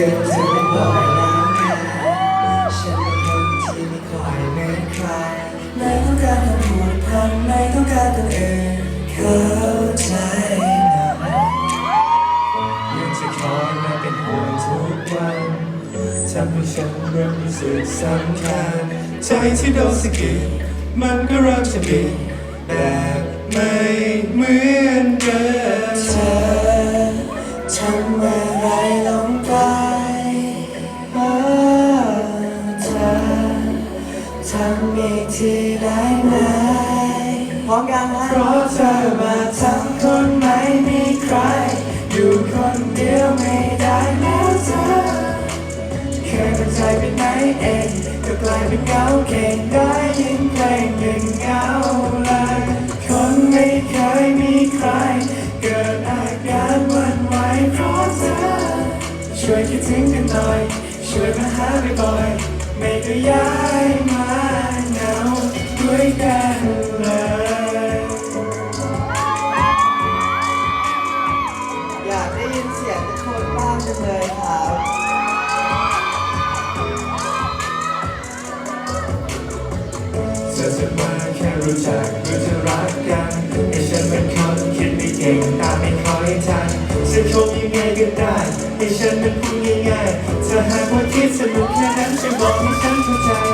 กือบจะไม่บอกแล้วไงฉันเป็นคนที่ไม่คอยเมือนใครไม่ต้องการคำพูดพันไม่ต้องการคนอื่นเข้าใจหน่อยยังจะคอยมาเป็นห่วงทุกวันทำให้ฉันเริ่มรู้สึกสำคัญใจที่โดนสะกิดมันก็เริ่มจะบิดแบบไม่เหมือนำอีกทีได้ไหมพร้อมกันเพราะเธอมาทั้งคนไม่มีใคร อยู่คนเดียวไม่ได้แล้วเธอ เคยเป็นใจเป็นไหนเองก็กลายเป็นเงาเก่งได้ยินเพลงหนึ่งเงาเลยคนไม่เคยมีใคร เกิดอาการวันไหวเพราะเธอ ช่วยคิดถึงกันหน่อย ช่วยมาหาบ่อยๆไม่ก็ย้ายมาเหงาด้วย กันเลยอยากได้ยินเสียงทุกคนบ้างจังเลยครับเธอจะมาแค่รู้จักหรือจะรักกันให้ฉันเป็นคนคิดไม่เก่งตามไม่คอยทันจะคงยังไงก็ได้ให้ฉันเป็นผู้ง่ายๆเธอหากว่าคิดสนุกแค่นั้นจะบอกให้ฉันเข้าใจ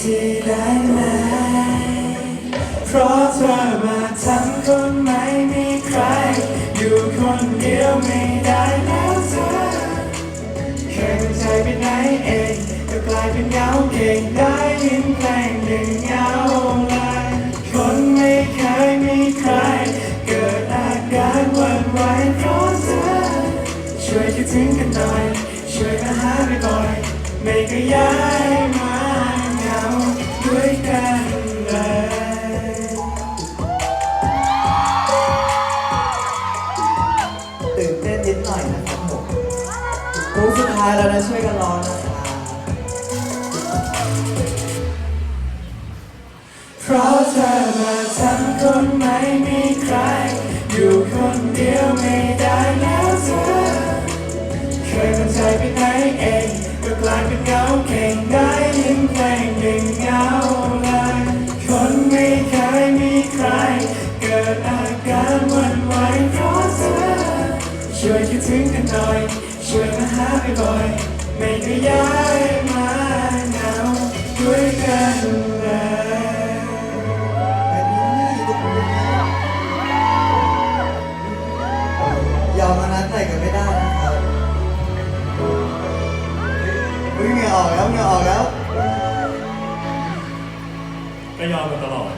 ทีได้ไหมเพราะเธอมาทั้งคนไม่มีใคร อยู่คนเดียวไม่ได้แล้วเธอเคยเป็นใจไปไหนเองก็กลายเป็นเงาเก่งได้ยินเพลงหนึ่งเงาเลยคนไม่เคยมีใคร เกิดอาการหวั่นไหวเพราะเธอช่วยคิดถึงกันหน่อย ช่วยมาหาบ่อยๆไม่ก็ยาย กันเลยตื่นเต้นนิดหน่อยนะครับผมมุกสุดท้ายแล้วนะช่วยกันร้องนะครับเพราะเธอมาทั้งคนไม่มี ถึงกันหน่อย ช่วยมาหาบ่อยๆไม่ก็ย้ายมาเหงาด้วยกันเลยยอมมานั้นใส่กันไม่ได้นะครับอุ้ยเหงื่อออกแล้วเหงื่อออกแล้ว ก็ยอมมาตลอด